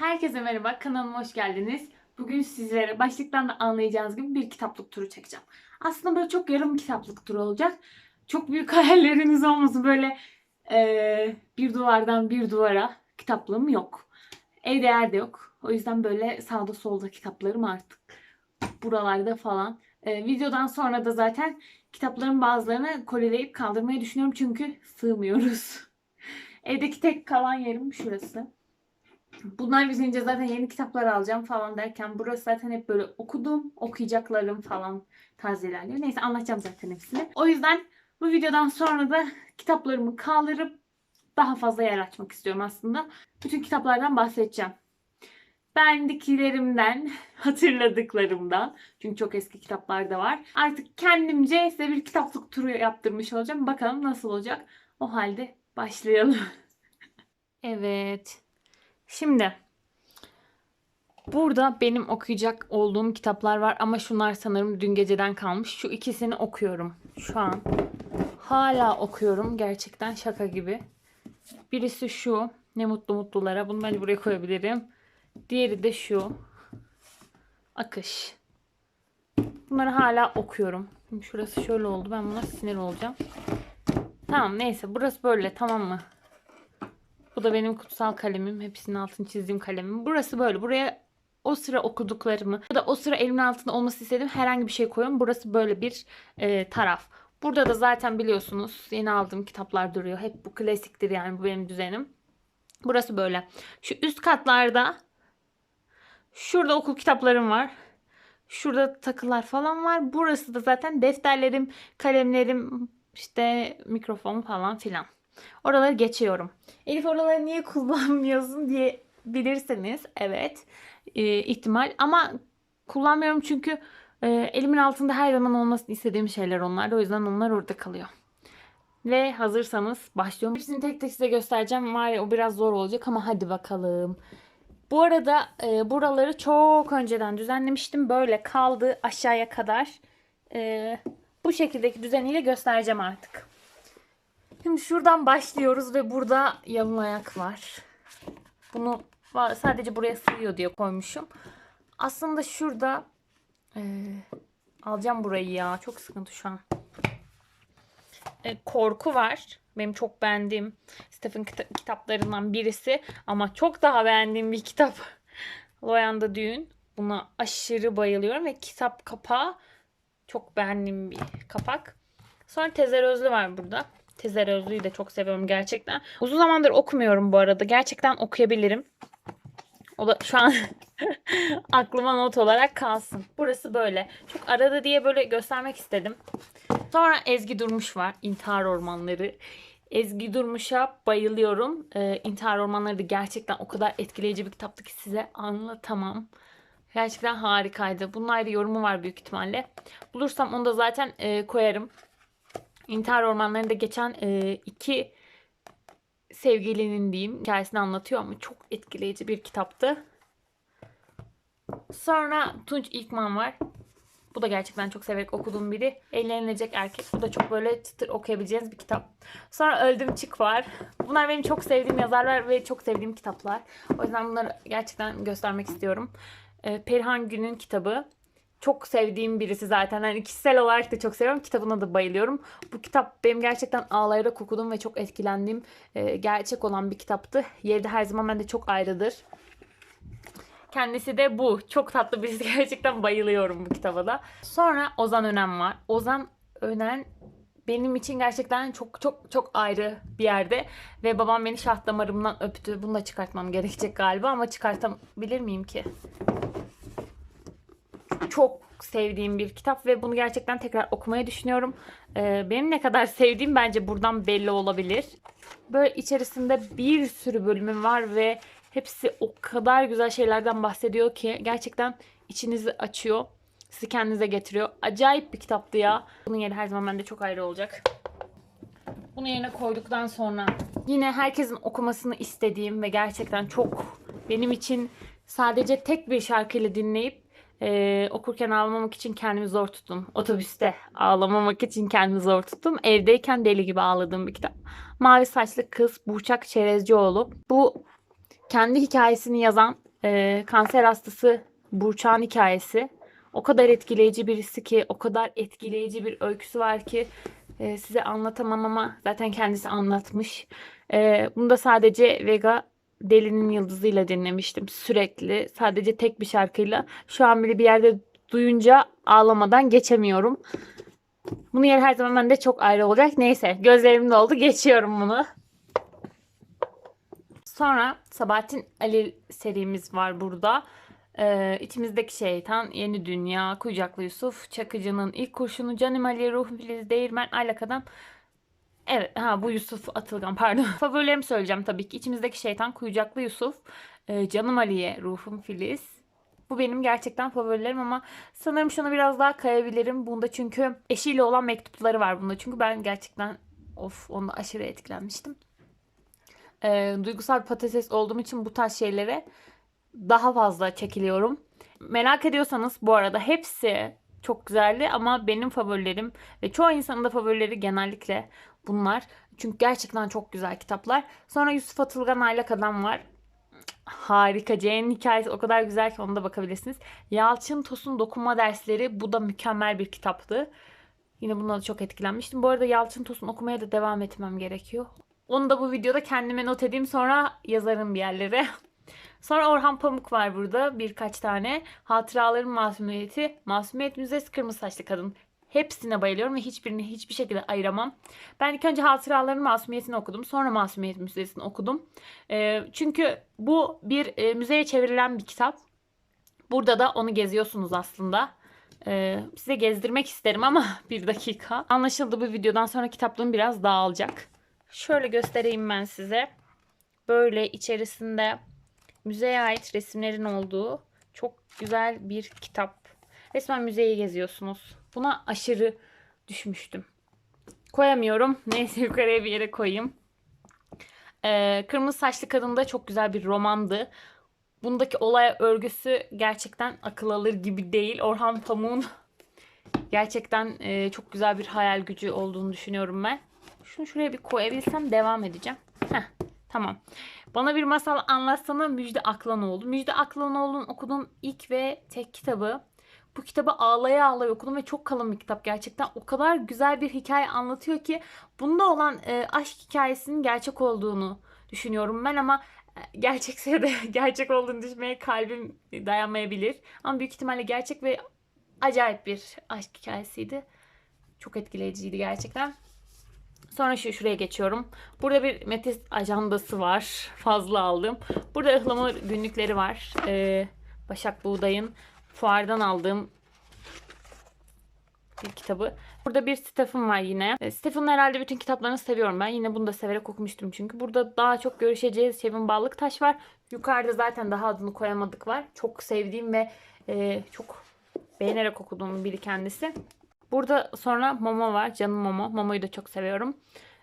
Herkese merhaba, kanalıma hoş geldiniz. Bugün sizlere başlıktan da anlayacağınız gibi bir kitaplık turu çekeceğim. Aslında böyle çok yarım kitaplık turu olacak. Çok büyük hayalleriniz olmasın böyle eee, bir duvardan bir duvara kitaplığım yok. Evde yer de yok. O yüzden böyle sağda solda kitaplarım artık buralarda falan. Eee, videodan sonra da zaten kitapların bazılarını koleleyip kaldırmayı düşünüyorum çünkü sığmıyoruz. Evdeki tek kalan yerim şurası. Bunlar bitince zaten yeni kitaplar alacağım falan derken burası zaten hep böyle okudum, okuyacaklarım falan tarz ilerliyor. Neyse anlatacağım zaten hepsini. O yüzden bu videodan sonra da kitaplarımı kaldırıp daha fazla yer açmak istiyorum aslında. Bütün kitaplardan bahsedeceğim. Bendekilerimden, hatırladıklarımdan. Çünkü çok eski kitaplar da var. Artık kendimce size bir kitaplık turu yaptırmış olacağım. Bakalım nasıl olacak. O halde başlayalım. evet. Şimdi burada benim okuyacak olduğum kitaplar var ama şunlar sanırım dün geceden kalmış. Şu ikisini okuyorum şu an. Hala okuyorum gerçekten şaka gibi. Birisi şu Ne Mutlu Mutlulara. Bunu ben buraya koyabilirim. Diğeri de şu Akış. Bunları hala okuyorum. Şimdi şurası şöyle oldu. Ben buna sinir olacağım. Tamam neyse burası böyle tamam mı? Bu da benim kutsal kalemim. Hepsinin altını çizdiğim kalemim. Burası böyle. Buraya o sıra okuduklarımı ya da o sıra elimin altında olması istediğim herhangi bir şey koyuyorum. Burası böyle bir e, taraf. Burada da zaten biliyorsunuz yeni aldığım kitaplar duruyor. Hep bu klasiktir yani bu benim düzenim. Burası böyle. Şu üst katlarda şurada okul kitaplarım var. Şurada takılar falan var. Burası da zaten defterlerim, kalemlerim, işte mikrofon falan filan. Oraları geçiyorum. Elif oraları niye kullanmıyorsun diye bilirseniz evet e, ihtimal ama kullanmıyorum çünkü e, elimin altında her zaman olmasını istediğim şeyler onlar. O yüzden onlar orada kalıyor. Ve hazırsanız başlıyorum. Hepsini tek tek size göstereceğim. Var ya o biraz zor olacak ama hadi bakalım. Bu arada e, buraları çok önceden düzenlemiştim. Böyle kaldı aşağıya kadar. E, bu şekildeki düzeniyle göstereceğim artık. Şimdi şuradan başlıyoruz ve burada yalın ayak var. Bunu sadece buraya sığıyor diye koymuşum. Aslında şurada e, alacağım burayı ya. Çok sıkıntı şu an. E, korku var. Benim çok beğendiğim Stephen kita- kitaplarından birisi. Ama çok daha beğendiğim bir kitap. Loyanda Düğün. Buna aşırı bayılıyorum ve kitap kapağı çok beğendiğim bir kapak. Sonra Tezer Özlü var burada. Tezer Özlü'yü de çok seviyorum gerçekten. Uzun zamandır okumuyorum bu arada. Gerçekten okuyabilirim. O da şu an aklıma not olarak kalsın. Burası böyle. Çok arada diye böyle göstermek istedim. Sonra Ezgi Durmuş var. İntihar Ormanları. Ezgi Durmuş'a bayılıyorum. Ee, İntihar Ormanları da gerçekten o kadar etkileyici bir kitaptı ki size anlatamam. Gerçekten harikaydı. Bunun ayrı yorumu var büyük ihtimalle. Bulursam onu da zaten e, koyarım. İntihar Ormanları'nda geçen e, iki sevgilinin diyeyim hikayesini anlatıyor ama çok etkileyici bir kitaptı. Sonra Tunç İlkman var. Bu da gerçekten çok severek okuduğum biri. Eğlenilecek erkek. Bu da çok böyle çıtır okuyabileceğiniz bir kitap. Sonra Öldüm Çık var. Bunlar benim çok sevdiğim yazarlar ve çok sevdiğim kitaplar. O yüzden bunları gerçekten göstermek istiyorum. Ee, Perihan Gün'ün kitabı. Çok sevdiğim birisi zaten. Yani kişisel olarak da çok seviyorum. Kitabına da bayılıyorum. Bu kitap benim gerçekten ağlayarak okudum ve çok etkilendiğim e, gerçek olan bir kitaptı. Yeri de her zaman bende çok ayrıdır. Kendisi de bu. Çok tatlı birisi. Gerçekten bayılıyorum bu kitaba da. Sonra Ozan Önen var. Ozan Önen benim için gerçekten çok çok çok ayrı bir yerde. Ve babam beni şah damarımdan öptü. Bunu da çıkartmam gerekecek galiba ama çıkartabilir miyim ki? Çok sevdiğim bir kitap ve bunu gerçekten tekrar okumayı düşünüyorum. Ee, benim ne kadar sevdiğim bence buradan belli olabilir. Böyle içerisinde bir sürü bölümü var ve hepsi o kadar güzel şeylerden bahsediyor ki gerçekten içinizi açıyor. Sizi kendinize getiriyor. Acayip bir kitaptı ya. Bunun yeri her zaman bende çok ayrı olacak. Bunu yerine koyduktan sonra yine herkesin okumasını istediğim ve gerçekten çok benim için sadece tek bir şarkıyla dinleyip e, okurken ağlamamak için kendimi zor tuttum. Otobüste ağlamamak için kendimi zor tuttum. Evdeyken deli gibi ağladığım bir kitap. Mavi Saçlı Kız Burçak Çerezcioğlu. Bu kendi hikayesini yazan Ee, kanser hastası Burçak'ın hikayesi. O kadar etkileyici birisi ki, o kadar etkileyici bir öyküsü var ki e, size anlatamam ama zaten kendisi anlatmış. E, bunu da sadece Vega Deli'nin Yıldızı'yla dinlemiştim sürekli. Sadece tek bir şarkıyla. Şu an bile bir yerde duyunca ağlamadan geçemiyorum. Bunun yeri her zaman bende çok ayrı olacak. Neyse gözlerim doldu geçiyorum bunu. Sonra Sabahattin Ali serimiz var burada. Ee, içimizdeki şeytan, Yeni Dünya, Kucaklı Yusuf, Çakıcı'nın ilk kurşunu, Canim Ali, Ruh Filiz, Değirmen, Aylak Adam. Evet, ha bu Yusuf Atılgan pardon. Favorilerimi söyleyeceğim tabii ki. İçimizdeki şeytan, Kucaklı Yusuf, e, Canım Ali'ye, Ruhum Filiz. Bu benim gerçekten favorilerim ama sanırım şunu biraz daha kayabilirim. Bunda çünkü eşiyle olan mektupları var bunda. Çünkü ben gerçekten of onda aşırı etkilenmiştim. Ee, duygusal patates olduğum için bu tarz şeylere daha fazla çekiliyorum. Merak ediyorsanız bu arada hepsi çok güzeldi ama benim favorilerim ve çoğu insanın da favorileri genellikle bunlar. Çünkü gerçekten çok güzel kitaplar. Sonra Yusuf Atılgan Aylak Adam var. Harika. C'nin hikayesi o kadar güzel ki ona da bakabilirsiniz. Yalçın Tosun Dokunma Dersleri. Bu da mükemmel bir kitaptı. Yine bundan da çok etkilenmiştim. Bu arada Yalçın Tosun okumaya da devam etmem gerekiyor. Onu da bu videoda kendime not edeyim sonra yazarım bir yerlere. Sonra Orhan Pamuk var burada birkaç tane. Hatıraların Masumiyeti, Masumiyet Müzesi, Kırmızı Saçlı Kadın. Hepsine bayılıyorum ve hiçbirini hiçbir şekilde ayıramam. Ben ilk önce Hatıraların Masumiyetini okudum. Sonra Masumiyet Müzesi'ni okudum. Ee, çünkü bu bir e, müzeye çevrilen bir kitap. Burada da onu geziyorsunuz aslında. Ee, size gezdirmek isterim ama bir dakika. Anlaşıldı bu videodan sonra kitaplığım biraz dağılacak. Şöyle göstereyim ben size. Böyle içerisinde müzeye ait resimlerin olduğu çok güzel bir kitap. Resmen müzeyi geziyorsunuz. Buna aşırı düşmüştüm. Koyamıyorum. Neyse yukarıya bir yere koyayım. Ee, Kırmızı Saçlı Kadın da çok güzel bir romandı. Bundaki olay örgüsü gerçekten akıl alır gibi değil. Orhan Pamuk'un gerçekten e, çok güzel bir hayal gücü olduğunu düşünüyorum ben. Şunu şuraya bir koyabilsem devam edeceğim. Heh, tamam. Bana bir masal anlatsana Müjde Aklanoğlu. Müjde Aklanoğlu'nun okuduğum ilk ve tek kitabı. Bu kitabı ağlaya ağlaya okudum ve çok kalın bir kitap gerçekten. O kadar güzel bir hikaye anlatıyor ki bunda olan e, aşk hikayesinin gerçek olduğunu düşünüyorum ben ama e, gerçekse de gerçek olduğunu düşünmeye kalbim dayanmayabilir. Ama büyük ihtimalle gerçek ve acayip bir aşk hikayesiydi. Çok etkileyiciydi gerçekten. Sonra şu şuraya geçiyorum. Burada bir Metis ajandası var. Fazla aldım. Burada ıhlamur günlükleri var. Ee, Başak Buğday'ın fuardan aldığım bir kitabı. Burada bir Stephen var yine. E, Stephen'ın herhalde bütün kitaplarını seviyorum ben. Yine bunu da severek okumuştum çünkü. Burada daha çok görüşeceğiz Şevin Ballıktaş var. Yukarıda zaten daha adını koyamadık var. Çok sevdiğim ve e, çok beğenerek okuduğum biri kendisi. Burada sonra Momo var. Canım Momo. Momo'yu da çok seviyorum.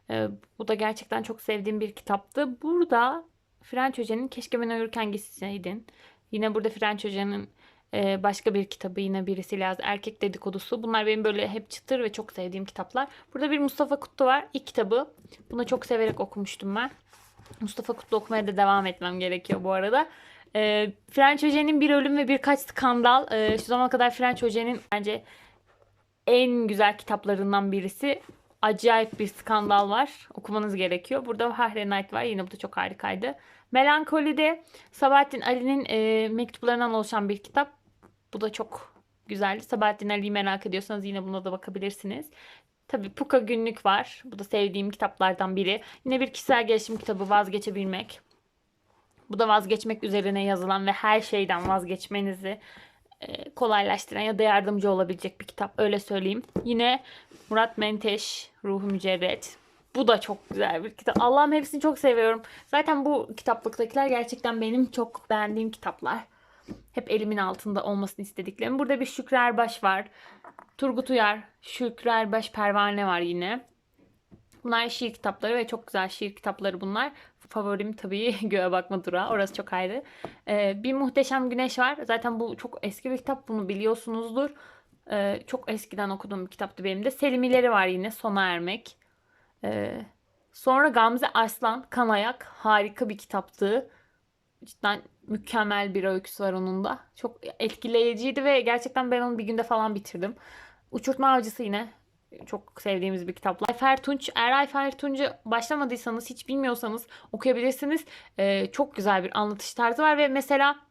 Ee, bu da gerçekten çok sevdiğim bir kitaptı. Burada Frenç Hoca'nın Keşke Ben Uyurken Gitseydin. Yine burada Frenç Hoca'nın e, başka bir kitabı yine birisi lazım. Erkek Dedikodusu. Bunlar benim böyle hep çıtır ve çok sevdiğim kitaplar. Burada bir Mustafa Kutlu var. İlk kitabı. Bunu çok severek okumuştum ben. Mustafa Kutlu okumaya da devam etmem gerekiyor bu arada. E, Frenç Hoca'nın bir ölüm ve birkaç skandal. E, şu zamana kadar Frenç Hoca'nın bence en güzel kitaplarından birisi. Acayip bir skandal var. Okumanız gerekiyor. Burada Hahre var. Yine bu da çok harikaydı. Melankoli'de Sabahattin Ali'nin e, mektuplarından oluşan bir kitap. Bu da çok güzeldi. Sabahattin Ali'yi merak ediyorsanız yine buna da bakabilirsiniz. Tabii Puka Günlük var. Bu da sevdiğim kitaplardan biri. Yine bir kişisel gelişim kitabı Vazgeçebilmek. Bu da vazgeçmek üzerine yazılan ve her şeyden vazgeçmenizi e, kolaylaştıran ya da yardımcı olabilecek bir kitap öyle söyleyeyim. Yine Murat Menteş Ruhu Mücerret. Bu da çok güzel bir kitap. Allah'ım hepsini çok seviyorum. Zaten bu kitaplıktakiler gerçekten benim çok beğendiğim kitaplar. Hep elimin altında olmasını istediklerim. Burada bir Şükrü Erbaş var. Turgut Uyar, Şükrü Erbaş Pervane var yine. Bunlar şiir kitapları ve çok güzel şiir kitapları bunlar. Favorim tabii Göğe Bakma Durağı. Orası çok ayrı. Ee, bir Muhteşem Güneş var. Zaten bu çok eski bir kitap. Bunu biliyorsunuzdur. Ee, çok eskiden okuduğum bir kitaptı benim de. Selimileri var yine. Sona Ermek. Ee, sonra Gamze Arslan Kanayak. Harika bir kitaptı. Cidden mükemmel bir öyküsü var onun da. Çok etkileyiciydi ve gerçekten ben onu bir günde falan bitirdim. Uçurtma Avcısı yine çok sevdiğimiz bir kitap. Ayfer Tunç. Eğer Ayfer Tunç'u başlamadıysanız, hiç bilmiyorsanız okuyabilirsiniz. Ee, çok güzel bir anlatış tarzı var ve mesela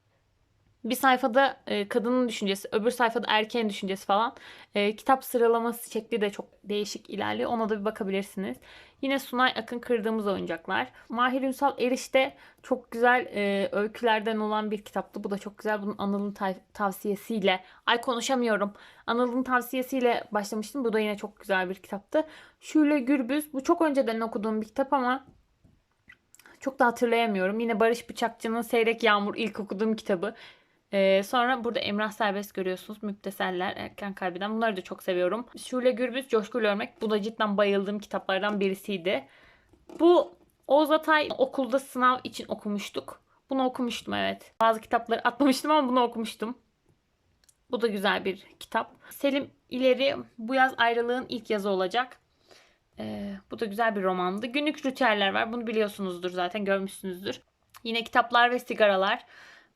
bir sayfada e, kadının düşüncesi, öbür sayfada erkeğin düşüncesi falan. E, kitap sıralaması şekli de çok değişik ilerliyor. Ona da bir bakabilirsiniz. Yine Sunay Akın Kırdığımız Oyuncaklar. Mahir Ünsal Eriş'te çok güzel e, öykülerden olan bir kitaptı. Bu da çok güzel. Bunun Anıl'ın tay- tavsiyesiyle, ay konuşamıyorum. Anıl'ın tavsiyesiyle başlamıştım. Bu da yine çok güzel bir kitaptı. Şule Gürbüz. Bu çok önceden okuduğum bir kitap ama çok da hatırlayamıyorum. Yine Barış Bıçakçı'nın Seyrek Yağmur ilk okuduğum kitabı. Ee, sonra burada Emrah Serbest görüyorsunuz. Müpteseller, Erken Kaybeden. Bunları da çok seviyorum. Şule Gürbüz, Coşkulu Örmek. Bu da cidden bayıldığım kitaplardan birisiydi. Bu Oğuz Atay okulda sınav için okumuştuk. Bunu okumuştum evet. Bazı kitapları atmamıştım ama bunu okumuştum. Bu da güzel bir kitap. Selim İleri bu yaz ayrılığın ilk yazı olacak. Ee, bu da güzel bir romandı. Günlük ritüeller var. Bunu biliyorsunuzdur zaten görmüşsünüzdür. Yine kitaplar ve sigaralar.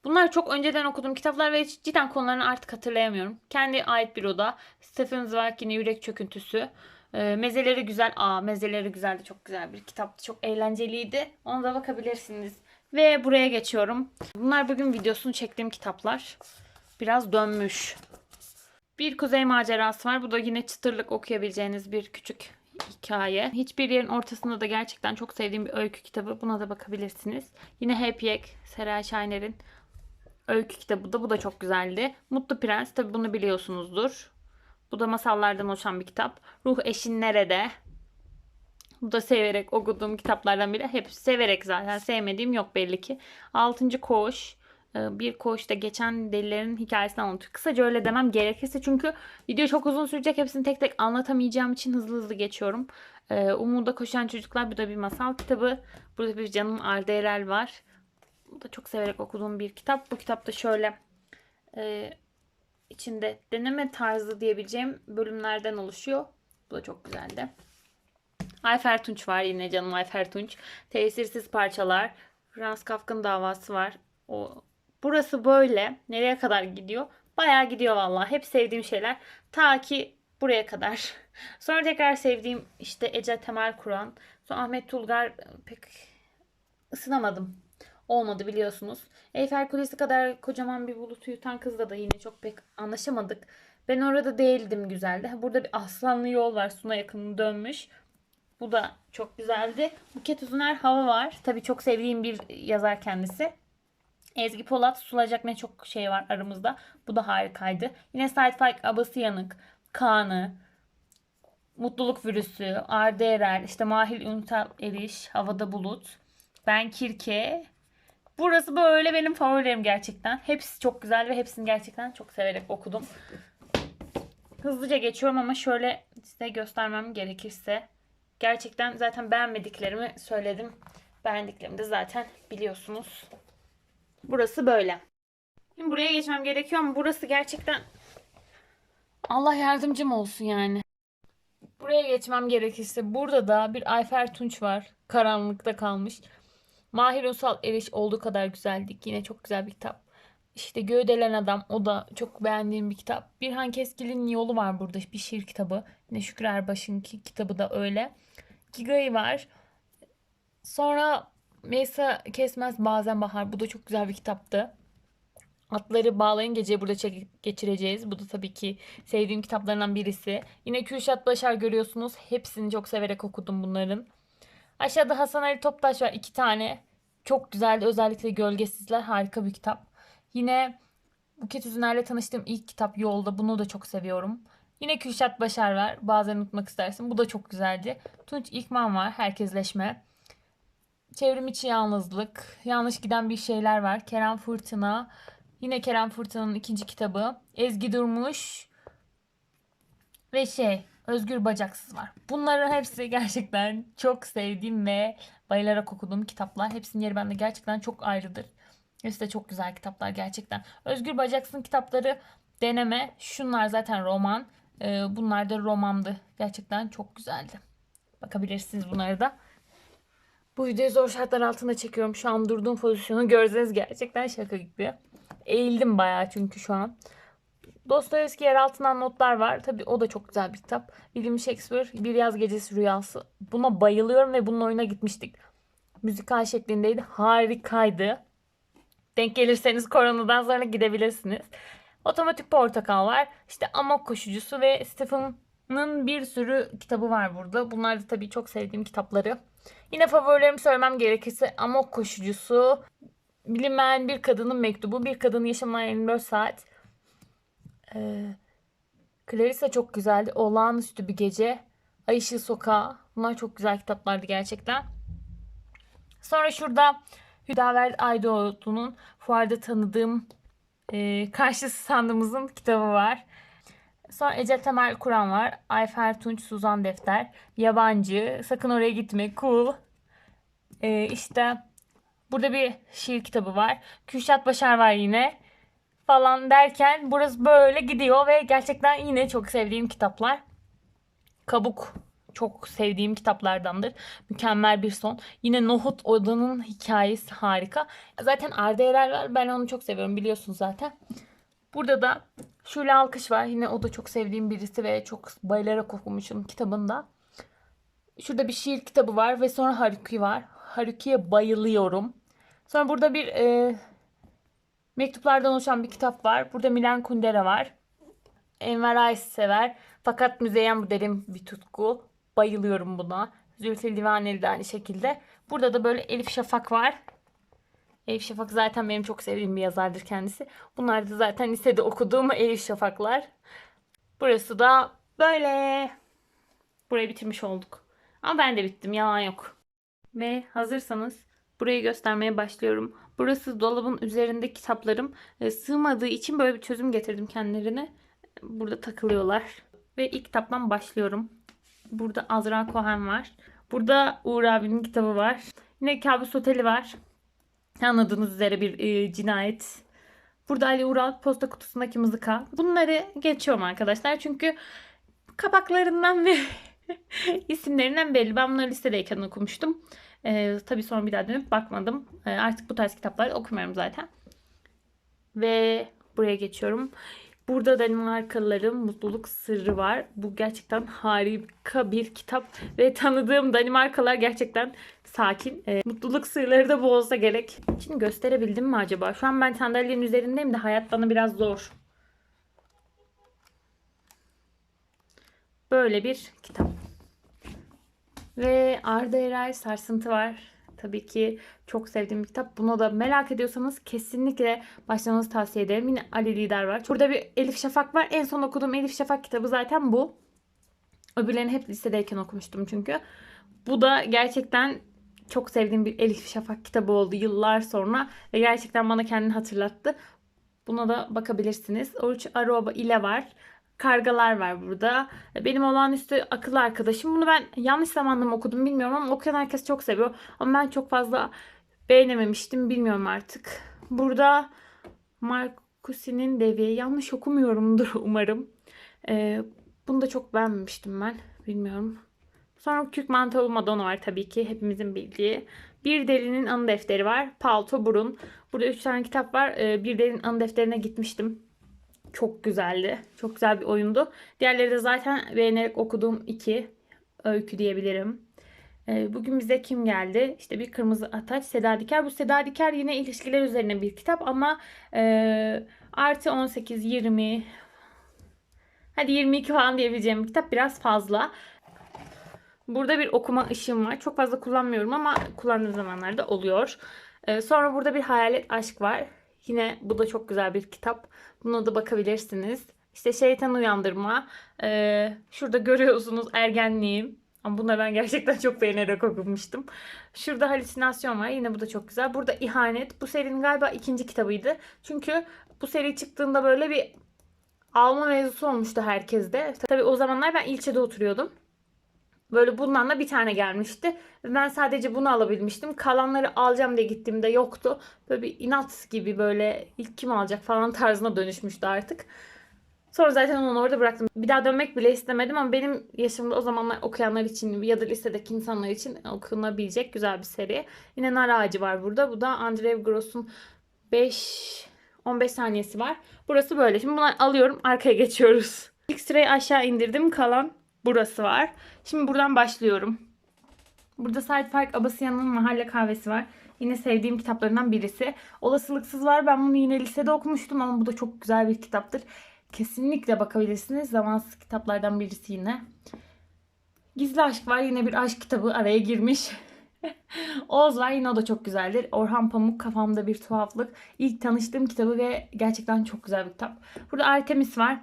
Bunlar çok önceden okuduğum kitaplar ve cidden konularını artık hatırlayamıyorum. Kendi ait bir oda. Stephen Zweig yine Yürek Çöküntüsü. Ee, mezeleri güzel. Aa mezeleri güzeldi. Çok güzel bir kitaptı. Çok eğlenceliydi. Ona da bakabilirsiniz. Ve buraya geçiyorum. Bunlar bugün videosunu çektiğim kitaplar. Biraz dönmüş. Bir kuzey macerası var. Bu da yine çıtırlık okuyabileceğiniz bir küçük hikaye. Hiçbir yerin ortasında da gerçekten çok sevdiğim bir öykü kitabı. Buna da bakabilirsiniz. Yine Happy Egg, Seray Şahiner'in öykü kitabı da. Bu da çok güzeldi. Mutlu Prens tabi bunu biliyorsunuzdur. Bu da masallardan oluşan bir kitap. Ruh Eşin Nerede? Bu da severek okuduğum kitaplardan biri. Hep severek zaten. Sevmediğim yok belli ki. Altıncı Koğuş. Ee, Bir koğuşta geçen delilerin hikayesini anlatıyor. Kısaca öyle demem gerekirse çünkü video çok uzun sürecek. Hepsini tek tek anlatamayacağım için hızlı hızlı geçiyorum. Ee, Umuda Koşan Çocuklar bu da bir masal kitabı. Burada bir canım Arda Erel var. Bu da çok severek okuduğum bir kitap. Bu kitap da şöyle e, içinde deneme tarzı diyebileceğim bölümlerden oluşuyor. Bu da çok güzeldi. Ayfer Tunç var yine canım Ayfer Tunç. Tesirsiz parçalar. Franz Kafka'nın davası var. O Burası böyle. Nereye kadar gidiyor? Bayağı gidiyor vallahi. Hep sevdiğim şeyler. Ta ki buraya kadar. Sonra tekrar sevdiğim işte Ece Temel Kur'an. Sonra Ahmet Tulgar pek ısınamadım. Olmadı biliyorsunuz. Eyfel Kulesi kadar kocaman bir bulutu yutan kızla da yine çok pek anlaşamadık. Ben orada değildim güzeldi. Burada bir aslanlı yol var. Suna yakın dönmüş. Bu da çok güzeldi. Buket Uzuner Hava var. Tabii çok sevdiğim bir yazar kendisi. Ezgi Polat sulacak ne çok şey var aramızda. Bu da harikaydı. Yine Faik Abası Yanık, Kaan'ı, Mutluluk Virüsü, Arda Erel, işte Mahil Üntal Eriş, Havada Bulut, Ben Kirke. Burası böyle benim favorilerim gerçekten. Hepsi çok güzel ve hepsini gerçekten çok severek okudum. Hızlıca geçiyorum ama şöyle size göstermem gerekirse. Gerçekten zaten beğenmediklerimi söyledim. Beğendiklerimi de zaten biliyorsunuz. Burası böyle. Şimdi buraya geçmem gerekiyor ama burası gerçekten Allah yardımcım olsun yani. Buraya geçmem gerekirse burada da bir Ayfer Tunç var. Karanlıkta kalmış. Mahir Ünsal Eriş olduğu kadar güzeldik. Yine çok güzel bir kitap. İşte Göğdelen Adam o da çok beğendiğim bir kitap. Birhan Keskil'in Yolu var burada bir şiir kitabı. Yine Şükrü Erbaş'ın ki- kitabı da öyle. Giga'yı var. Sonra Meysa Kesmez Bazen Bahar. Bu da çok güzel bir kitaptı. Atları Bağlayın Geceyi burada çek- geçireceğiz. Bu da tabii ki sevdiğim kitaplarından birisi. Yine Kürşat Başar görüyorsunuz. Hepsini çok severek okudum bunların. Aşağıda Hasan Ali Toptaş var. iki tane. Çok güzeldi. Özellikle Gölgesizler harika bir kitap. Yine Buket Üzüner'le tanıştığım ilk kitap Yolda. Bunu da çok seviyorum. Yine Kürşat Başar var. Bazen unutmak istersin. Bu da çok güzeldi. Tunç İlkman var. Herkesleşme. Çevrim içi yalnızlık. Yanlış giden bir şeyler var. Kerem Fırtına. Yine Kerem Fırtına'nın ikinci kitabı. Ezgi Durmuş. Ve şey Özgür Bacaksız var. Bunların hepsi gerçekten çok sevdiğim ve bayılarak okuduğum kitaplar. Hepsinin yeri bende gerçekten çok ayrıdır. Hepsi de çok güzel kitaplar gerçekten. Özgür Bacaksız'ın kitapları deneme. Şunlar zaten roman. Ee, bunlar da romandı. Gerçekten çok güzeldi. Bakabilirsiniz bunlara da. Bu videoyu zor şartlar altında çekiyorum. Şu an durduğum pozisyonu görseniz gerçekten şaka gibi. Eğildim bayağı çünkü şu an. Dostoyevski yer altından notlar var. Tabii o da çok güzel bir kitap. William Shakespeare Bir Yaz Gecesi Rüyası. Buna bayılıyorum ve bunun oyuna gitmiştik. Müzikal şeklindeydi. Harikaydı. Denk gelirseniz koronadan sonra gidebilirsiniz. Otomatik Portakal var. İşte Amok Koşucusu ve Stephen'ın bir sürü kitabı var burada. Bunlar da tabii çok sevdiğim kitapları. Yine favorilerimi söylemem gerekirse Amok Koşucusu, Bilinmeyen Bir Kadının Mektubu, Bir Kadının Yaşamına 24 Saat. Ee, Clarissa çok güzeldi. Olağanüstü Bir Gece, Ay Işığı Sokağı. Bunlar çok güzel kitaplardı gerçekten. Sonra şurada Hüdaver Aydoğdu'nun fuarda tanıdığım e, karşısı sandığımızın kitabı var. Sonra Ecel Temel Kur'an var. Ayfer Tunç Suzan Defter. Yabancı. Sakın oraya gitme. Cool. E, işte burada bir şiir kitabı var. Kürşat Başar var yine. Falan derken burası böyle gidiyor ve gerçekten yine çok sevdiğim kitaplar. Kabuk çok sevdiğim kitaplardandır. Mükemmel bir son. Yine Nohut Oda'nın hikayesi harika. Zaten Arda Erer var. Ben onu çok seviyorum biliyorsunuz zaten. Burada da Şule Alkış var. Yine o da çok sevdiğim birisi ve çok bayılarak okumuşum kitabında. Şurada bir şiir kitabı var ve sonra Haruki var. Haruki'ye bayılıyorum. Sonra burada bir e, mektuplardan oluşan bir kitap var. Burada Milan Kundera var. Enver Ais sever. Fakat müzeyyen bu derin bir tutku. Bayılıyorum buna. Zülfü Livaneli de aynı şekilde. Burada da böyle Elif Şafak var. Elif Şafak zaten benim çok sevdiğim bir yazardır kendisi. Bunlar da zaten lisede okuduğum Elif Şafaklar. Burası da böyle. Burayı bitirmiş olduk. Ama ben de bittim. Yalan yok. Ve hazırsanız burayı göstermeye başlıyorum. Burası dolabın üzerinde kitaplarım. E, sığmadığı için böyle bir çözüm getirdim kendilerine. Burada takılıyorlar. Ve ilk kitaptan başlıyorum. Burada Azra Cohen var. Burada Uğur abinin kitabı var. Yine Kabus Oteli var. Anladığınız üzere bir e, cinayet. Burada Ali Ural posta kutusundaki mızıka. Bunları geçiyorum arkadaşlar. Çünkü kapaklarından ve isimlerinden belli. Ben bunları lisedeyken okumuştum. E, tabii sonra bir daha dönüp bakmadım. E, artık bu tarz kitapları okumuyorum zaten. Ve buraya geçiyorum. Burada Danimarkalıların mutluluk sırrı var. Bu gerçekten harika bir kitap ve tanıdığım Danimarkalılar gerçekten sakin. E, mutluluk sırları da bu olsa gerek. Şimdi gösterebildim mi acaba? Şu an ben sandalyenin üzerindeyim de hayat bana biraz zor. Böyle bir kitap. Ve Arda Eray Sarsıntı var. Tabii ki çok sevdiğim bir kitap. Bunu da merak ediyorsanız kesinlikle başlamanızı tavsiye ederim. Yine Ali Lider var. Burada bir Elif Şafak var. En son okuduğum Elif Şafak kitabı zaten bu. Öbürlerini hep lisedeyken okumuştum çünkü. Bu da gerçekten çok sevdiğim bir Elif Şafak kitabı oldu yıllar sonra. Ve gerçekten bana kendini hatırlattı. Buna da bakabilirsiniz. Oruç Aroba ile var. Kargalar var burada. Benim olağanüstü akıl arkadaşım. Bunu ben yanlış zamanda mı okudum bilmiyorum ama okuyan herkes çok seviyor. Ama ben çok fazla beğenememiştim. Bilmiyorum artık. Burada Marcusi'nin devi. Yanlış okumuyorumdur umarım. Ee, bunu da çok beğenmemiştim ben. Bilmiyorum. Sonra Kürk Mantolu Madonna var tabii ki. Hepimizin bildiği. Bir Deli'nin anı defteri var. Palto Burun. Burada üç tane kitap var. Ee, bir Deli'nin anı defterine gitmiştim. Çok güzeldi. Çok güzel bir oyundu. Diğerleri de zaten beğenerek okuduğum iki öykü diyebilirim. Ee, bugün bize kim geldi? İşte bir kırmızı ataç Seda Diker. Bu Seda Diker yine ilişkiler üzerine bir kitap ama e, artı 18, 20 hadi 22 falan diyebileceğim bir kitap biraz fazla. Burada bir okuma ışığım var. Çok fazla kullanmıyorum ama kullandığım zamanlarda oluyor. Ee, sonra burada bir hayalet aşk var. Yine bu da çok güzel bir kitap. Buna da bakabilirsiniz. İşte şeytan uyandırma. Ee, şurada görüyorsunuz ergenliğim. Ama bunları ben gerçekten çok beğenerek okumuştum. Şurada halüsinasyon var. Yine bu da çok güzel. Burada ihanet. Bu serinin galiba ikinci kitabıydı. Çünkü bu seri çıktığında böyle bir alma mevzusu olmuştu herkeste. Tabii o zamanlar ben ilçede oturuyordum. Böyle bundan da bir tane gelmişti. Ben sadece bunu alabilmiştim. Kalanları alacağım diye gittiğimde yoktu. Böyle bir inat gibi böyle ilk kim alacak falan tarzına dönüşmüştü artık. Sonra zaten onu orada bıraktım. Bir daha dönmek bile istemedim ama benim yaşımda o zamanlar okuyanlar için ya da lisedeki insanlar için okunabilecek güzel bir seri. Yine nar ağacı var burada. Bu da Andrew Gross'un 5 15 saniyesi var. Burası böyle. Şimdi bunları alıyorum. Arkaya geçiyoruz. İlk sırayı aşağı indirdim. Kalan burası var. Şimdi buradan başlıyorum. Burada Sait Faik Abasıyan'ın Mahalle Kahvesi var. Yine sevdiğim kitaplarından birisi. Olasılıksız var. Ben bunu yine lisede okumuştum ama bu da çok güzel bir kitaptır. Kesinlikle bakabilirsiniz. Zamansız kitaplardan birisi yine. Gizli Aşk var. Yine bir aşk kitabı araya girmiş. Oğuz var. Yine o da çok güzeldir. Orhan Pamuk Kafamda Bir Tuhaflık. İlk tanıştığım kitabı ve gerçekten çok güzel bir kitap. Burada Artemis var.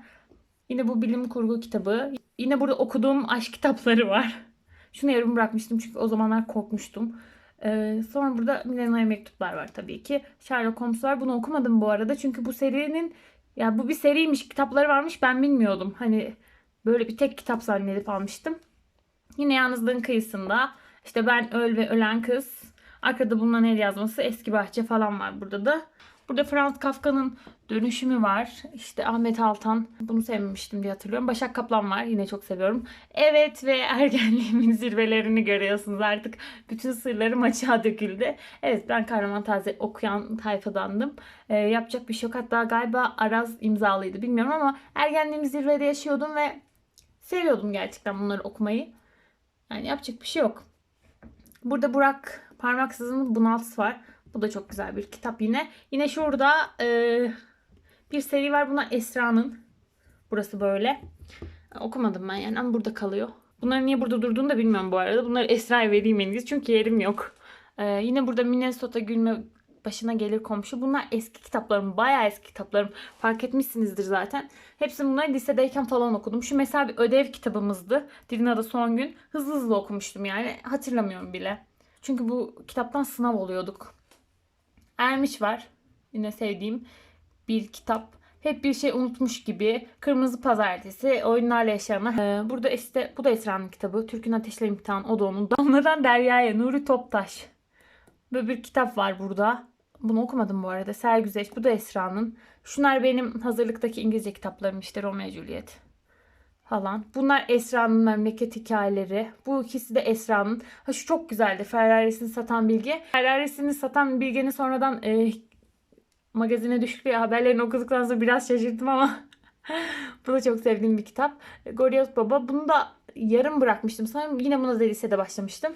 Yine bu bilim kurgu kitabı. Yine burada okuduğum aşk kitapları var. Şunu yarım bırakmıştım çünkü o zamanlar korkmuştum. Ee, sonra burada Milena'ya mektuplar var tabii ki. Sherlock Holmes var. Bunu okumadım bu arada. Çünkü bu serinin ya bu bir seriymiş. Kitapları varmış. Ben bilmiyordum. Hani böyle bir tek kitap zannedip almıştım. Yine Yalnızlığın Kıyısında. İşte Ben Öl ve Ölen Kız. Arkada bulunan el yazması. Eski Bahçe falan var burada da. Burada Franz Kafka'nın dönüşümü var. İşte Ahmet Altan. Bunu sevmemiştim diye hatırlıyorum. Başak Kaplan var. Yine çok seviyorum. Evet ve ergenliğimin zirvelerini görüyorsunuz artık. Bütün sırlarım açığa döküldü. Evet ben Kahraman Taze okuyan tayfadandım. Ee, yapacak bir şey yok. Hatta galiba Araz imzalıydı bilmiyorum ama ergenliğimi zirvede yaşıyordum ve seviyordum gerçekten bunları okumayı. Yani yapacak bir şey yok. Burada Burak Parmaksız'ın Bunaltısı var. Bu da çok güzel bir kitap yine. Yine şurada e, bir seri var. Buna Esra'nın. Burası böyle. Okumadım ben yani ama burada kalıyor. Bunların niye burada durduğunu da bilmiyorum bu arada. Bunları Esra'ya vereyim en çünkü yerim yok. E, yine burada Minnesota Gülme başına gelir komşu. Bunlar eski kitaplarım. Bayağı eski kitaplarım. Fark etmişsinizdir zaten. Hepsini bunları lisedeyken falan okudum. Şu mesela bir ödev kitabımızdı. Dilin adı son gün. Hızlı hızlı okumuştum yani. Hatırlamıyorum bile. Çünkü bu kitaptan sınav oluyorduk. Ermiş var. Yine sevdiğim bir kitap. Hep bir şey unutmuş gibi. Kırmızı Pazartesi, Oyunlarla Yaşayanlar. Ee, burada işte bu da Esra'nın kitabı. Türk'ün Ateşle İmtihan, o da onun. Damladan Derya'ya, Nuri Toptaş. Böyle bir kitap var burada. Bunu okumadım bu arada. Sergüzeş. Bu da Esra'nın. Şunlar benim hazırlıktaki İngilizce kitaplarım işte Romeo Juliet falan. Bunlar Esra'nın memleket hikayeleri. Bu ikisi de Esra'nın. Ha şu çok güzeldi. Ferrari'sini satan Bilge. Ferrari'sini satan Bilge'nin sonradan e, magazine düştüğü haberlerini okuduktan sonra biraz şaşırdım ama bu da çok sevdiğim bir kitap. Goriyot Baba. Bunu da yarım bırakmıştım. Sanırım yine buna da lisede başlamıştım.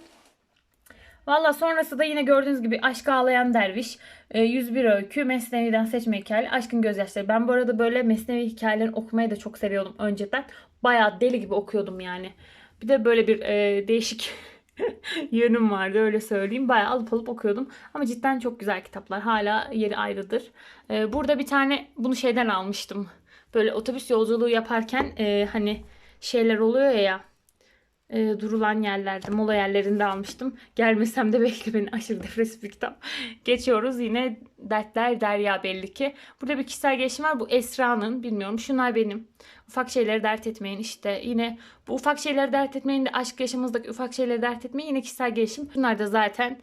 Valla sonrası da yine gördüğünüz gibi Aşk Ağlayan Derviş, e, 101 Öykü, Mesnevi'den seçme hikaye, Aşkın Gözyaşları. Ben bu arada böyle Mesnevi hikayelerini okumayı da çok seviyordum önceden. Bayağı deli gibi okuyordum yani. Bir de böyle bir e, değişik yönüm vardı öyle söyleyeyim. Bayağı alıp alıp okuyordum. Ama cidden çok güzel kitaplar. Hala yeri ayrıdır. E, burada bir tane bunu şeyden almıştım. Böyle otobüs yolculuğu yaparken e, hani şeyler oluyor ya e, durulan yerlerde, mola yerlerinde almıştım. Gelmesem de belki beni aşırı depresif bir kitap. Geçiyoruz yine Dertler Derya belli ki. Burada bir kişisel gelişim var. Bu Esra'nın bilmiyorum. Şunlar benim. Ufak şeyleri dert etmeyin işte. Yine bu ufak şeyleri dert etmeyin de aşk yaşamımızdaki ufak şeyleri dert etmeyin. Yine kişisel gelişim. Bunlar da zaten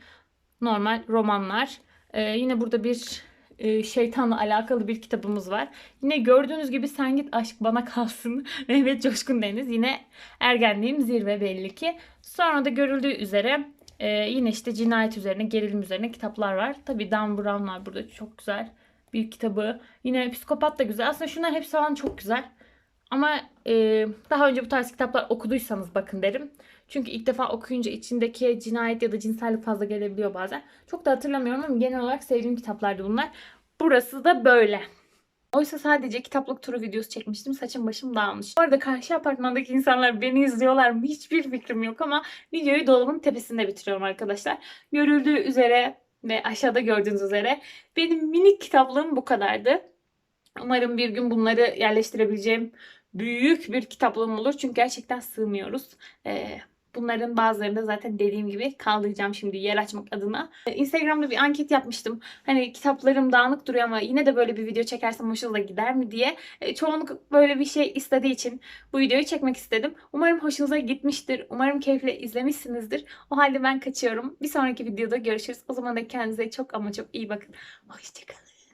normal romanlar. E, yine burada bir e, şeytanla alakalı bir kitabımız var. Yine gördüğünüz gibi Sen Git Aşk Bana Kalsın Mehmet Coşkun Deniz. Yine ergenliğim zirve belli ki. Sonra da görüldüğü üzere e, yine işte cinayet üzerine, gerilim üzerine kitaplar var. Tabii Dan Brown var burada çok güzel bir kitabı. Yine Psikopat da güzel. Aslında şunların hepsi falan çok güzel. Ama e, daha önce bu tarz kitaplar okuduysanız bakın derim. Çünkü ilk defa okuyunca içindeki cinayet ya da cinsellik fazla gelebiliyor bazen. Çok da hatırlamıyorum ama genel olarak sevdiğim kitaplardı bunlar. Burası da böyle. Oysa sadece kitaplık turu videosu çekmiştim. Saçım başım dağılmış. Bu arada karşı apartmandaki insanlar beni izliyorlar mı? Hiçbir fikrim yok ama videoyu dolabın tepesinde bitiriyorum arkadaşlar. Görüldüğü üzere ve aşağıda gördüğünüz üzere benim minik kitaplığım bu kadardı. Umarım bir gün bunları yerleştirebileceğim büyük bir kitaplığım olur. Çünkü gerçekten sığmıyoruz. Ee, Bunların bazılarını da zaten dediğim gibi kaldıracağım şimdi yer açmak adına. Ee, Instagram'da bir anket yapmıştım. Hani kitaplarım dağınık duruyor ama yine de böyle bir video çekersem hoşunuza gider mi diye. Ee, Çoğunluk böyle bir şey istediği için bu videoyu çekmek istedim. Umarım hoşunuza gitmiştir. Umarım keyifle izlemişsinizdir. O halde ben kaçıyorum. Bir sonraki videoda görüşürüz. O zaman da kendinize çok ama çok iyi bakın. Hoşçakalın.